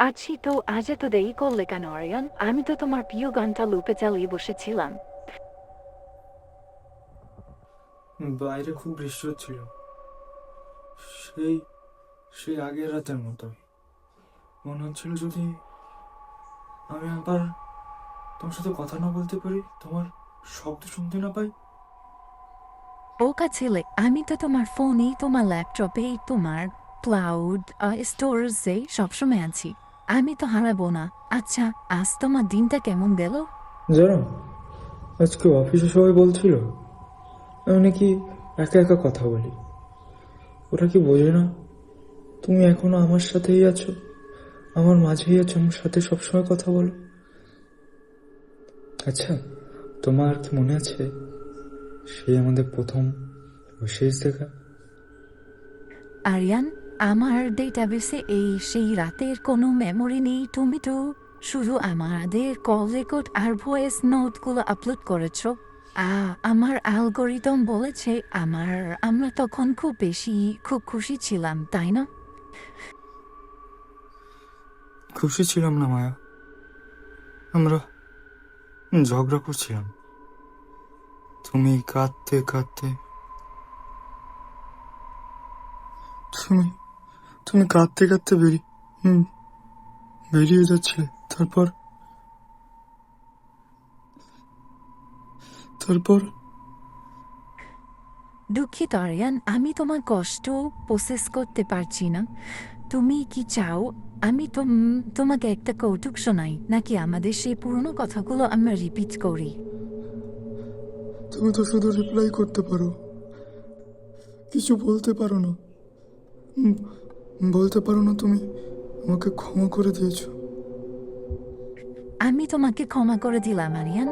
আছি তো আজ এত দেরি করলে কেন, আরিয়ান? আমি তো তোমার প্রিয় গানটা লুপে চালিয়ে বসেছিলাম। বাইরে খুব বৃষ্টি হচ্ছিল। সেই সেই আগের রাতের মতো। মনে হচ্ছিল যদি আমি আবার তোমার সাথে কথা না বলতে পারি, তোমার শব্দ শুনতে না পাই বোকা ছেলে আমি তো তোমার ফোনে তোমার ল্যাপটপে তোমার ক্লাউড স্টোরেজে সবসময় আছি। আমি তো হারাবো না। আচ্ছা আজ তোমার দিনটা কেমন গেল? জানো আজকে অফিসে সবাই বলছিল, আমি নাকি একা একা কথা বলি। ওরা কি বোঝে না, তুমি এখনও আমার সাথেই আছো, আমার মাঝেই আছো, আমার সাথে সবসময় কথা বলো। আচ্ছা তোমার কি মনে আছে সেই আমাদের প্রথম ও শেষ দেখা। আরিয়ান আমার ডেটাবেসে এই সেই রাতের কোনো মেমোরি নেই। তুমি তো শুধু আমাদের কল রেকর্ড আর ভয়েস নোটগুলো আপলোড করেছ। আ আমার অ্যালগোরিদম বলেছে আমার আমরা তখন খুব বেশি খুব খুশি ছিলাম তাই না? খুশি ছিলাম না মায়া। আমরা ঝগড়া করছিলাম। তুমি কাঁদতে কাঁদতে তুমি তুমি কাঁদতে কাঁদতে বেরিয়ে হুম, বেরিয়ে তারপর তারপর? দুঃখিত আরিয়ান আমি তোমার কষ্ট প্রসেস করতে পারছি না। তুমি কি চাও? আমি তোমাকে একটা কৌতুক শোনাই নাকি আমাদের সেই পুরনো কথাগুলো আমরা রিপিট করি? তুমি তো শুধু রিপ্লাই করতে পারো। কিছু বলতে পারো না। বলতে পারো না তুমি। আমাকে ক্ষমা করে দিয়েছ। আমি তোমাকে ক্ষমা করে দিলাম, আরিয়ান।